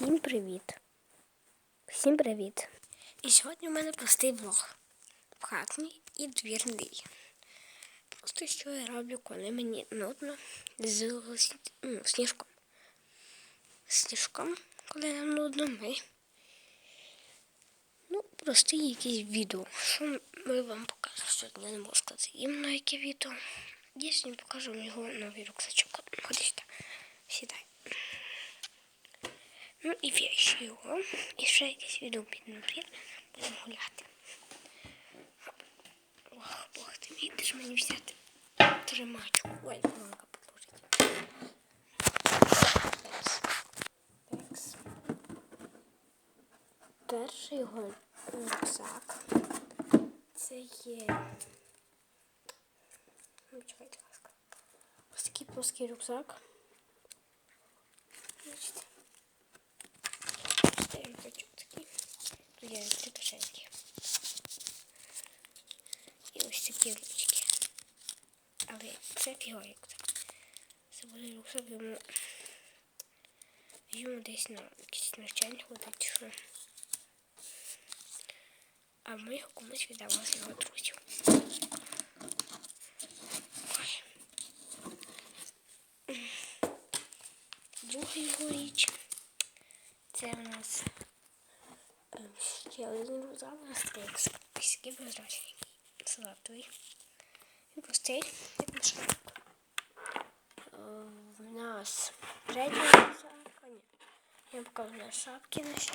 Всім привіт! Всім привіт! І сьогодні у мене простий влог. Хатній і двірний. Просто що я роблю, коли мені нудно з ну, сніжком. Сніжком, коли нам нудно, ми. Ну, прості якісь відео. Що ми вам покажемо сьогодні, не можу сказати іменно яке відео. Я сьогодні покажу його новий рюкзачок. Сюди. Сідай. Ну і вещи його. І ще якесь відео під набір. Будемо гуляти. Ох, Бог ти мій, ж мені взяти тримачку. Ой, мамка положить. Текс. Текс. Перший його рюкзак. Це є. Ну, чекайте, ласка. Ось такий плоский рюкзак. Бачите? Ставим пачок такий. Тут є три кишеньки. І ось такі ручки. Але це фіговий. Це буде рюкзак йому. Йому десь на якісь навчання ходить, що. А ми його комусь віддамо з його друзів. Друга його річ. Це у нас ще один у нас такий прозрачний, салатовий. Він простий, як мішок. У нас третій рюкзак, а ні. Я покажу на шапки наші.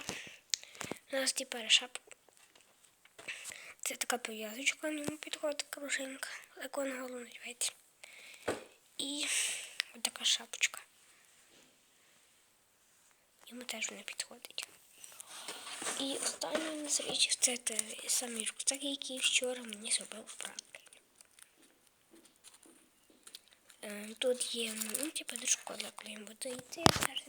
У нас тепер шапка. Це така пов'язочка, ньому підходить кружинка, як вона голову надівається. І ось така шапочка. Йому теж не підходить. І останнє у нас річ це той рюкзак, який вчора мені зробив брат. Е, Тут є ну, типу, для клеєм буде йти. Зараз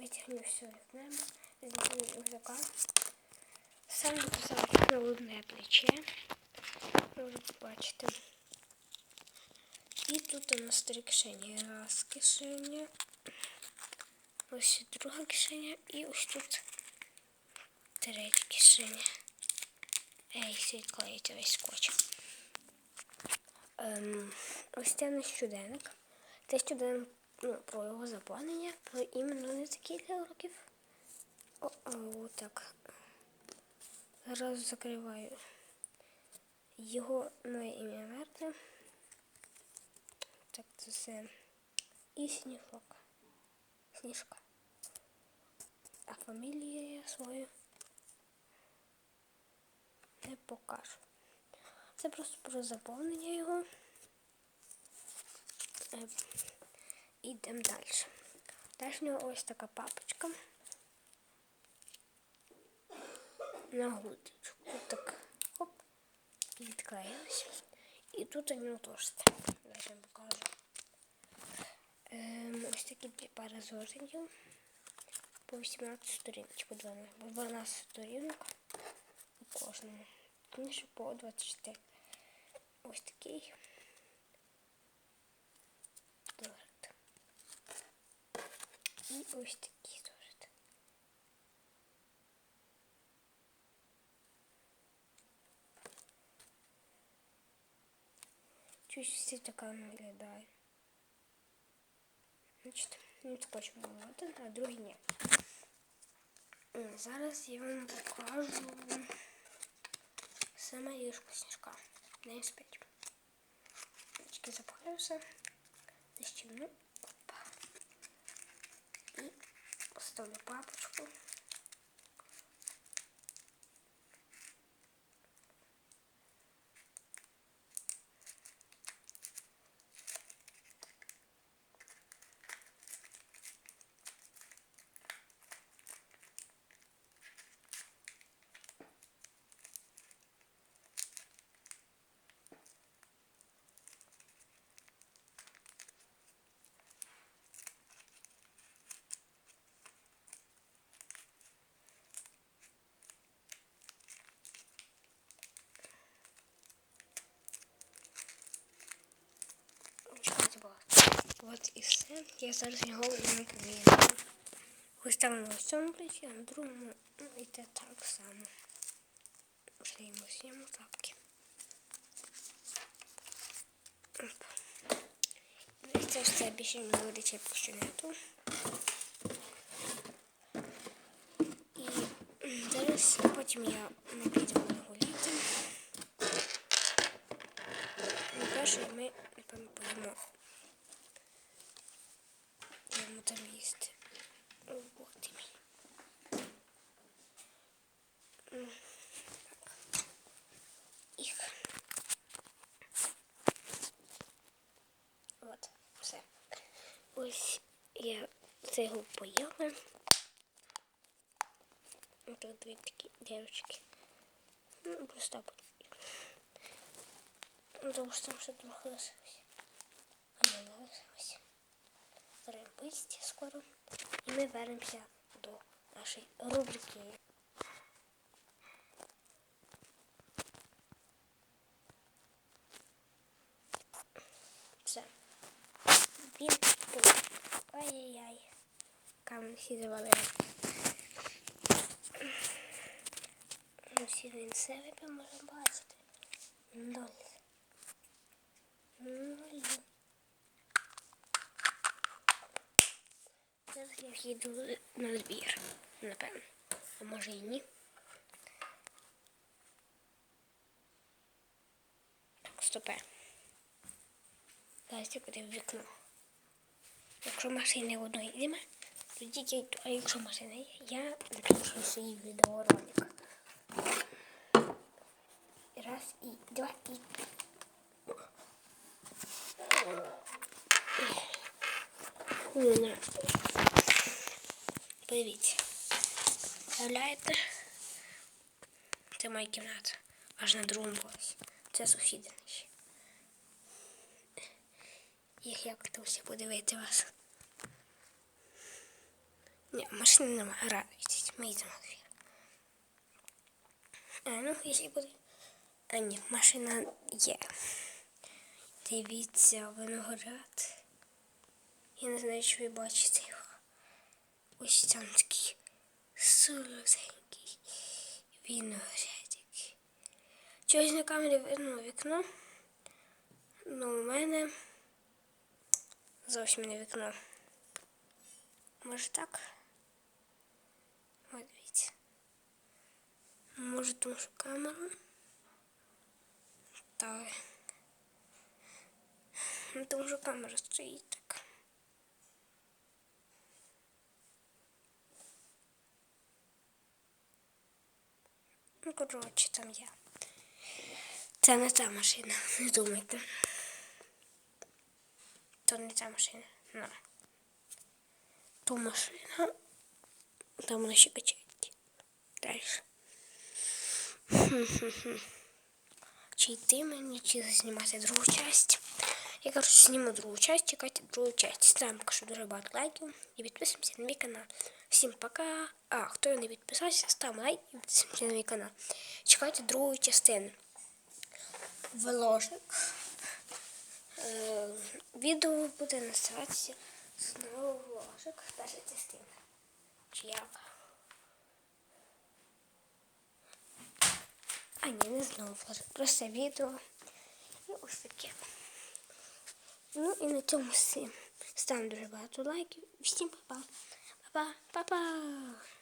витягну все з неба, з рюкзака. Сам рюкзак на плече. Ви вже. І тут у нас три кишені. Раз кишеня. Ось друга кишеня і ось тут третя кишеня. Ей, світлається весь скотч. Ем, ось це наш щоденник. Це щоденник ну, про його заповнення, про іменно не такі для років. О, о, так. Зараз закриваю його моє ім'я Мерте. Так, це все. І сніжок. Сніжка. А фамілію я свою не покажу. Це просто про заповнення його. Е, Ідемо далі. Далі в нього ось така папочка. На гудочку. Так, хоп, і. І тут у нього теж це. Я покажу. Ем, ось такі дві пари зошитів. По 18 сторінок, по 12, по 12 сторінок у кожному. Інше по 24. Ось такий. Дорит. І ось такий дорит. Чуть все така виглядає. Значить, він скотч один, а другий ні. Зараз я вам покажу саме ліжко сніжка. Не спить. Очки запхаюся. Опа. І поставлю папочку. Чекайте, будь ласка. От і все. Я зараз його не повинен. Поставимо в цьому ключі, а на другому ну, йде так само. Шлімо, знімо тапки. Ну, і Це все більше не поки що нету. І зараз потім я не підемо гуляти. Ну, перше ми, напевно, поїмо. Йому там їсти. О, Бог ти мій. М, так. Їх. От, все. Ось я цього поїла. Тут дві такі дірочки. Ну, просто так. Ну, тому що там ще трохи лишилось. А ми не лишилось. Зараз скоро. І ми вернемося до нашої рубрики. Все. Він тут. Ай-яй-яй. Камінь всі завалили. Ось він себе ми можемо бачити. Ноль. Ноль. Зараз я їду на збір, напевно. А може і ні. Так, стопе. Зараз я подив вікно. Якщо машини одної нема, тоді я йду. А якщо машина є, я напишу свій відеоролик. Раз і два і. Не. Подивіться. Уявляєте? Це моя кімната. Аж на другому поверсі. Це сусіди наші. Їх як то всі подивити вас. Ні, машини немає, радуйтесь. Ми йдемо двір. А, ну, якщо буде. А ні, машина є. Дивіться, виноград. Я не знаю, чи ви бачите його. Ось там такий солоденький виноградик. Чогось на камері видно вікно. Ну, у мене зовсім не вікно. Може так? Ось дивіться. Може тому що камеру. Так. Ну, тому що камера стоїть так. Ну, коротше, там я. Це не та машина, не думайте. То не та машина. На. То машина. Там вона ще качається. Далі. Чи йти мені, чи знімати другу часть. Я, коротше, зніму другу часть, чекайте другу часть. Ставимо поки що дуже багато лайків і підписуємося на мій канал. Всім пока. А, хто не підписався, ставимо лайк і підписуємося на мій канал. Чекайте другу частину. Вложик. Е, відео буде називатися знову вложик. Перша частина. Чи? А ні, не знову вложик. Просто відео. І ось таке. Ну і на цьому все. Ставимо дуже багато лайків. Всім па-па. Па-па. Па-па.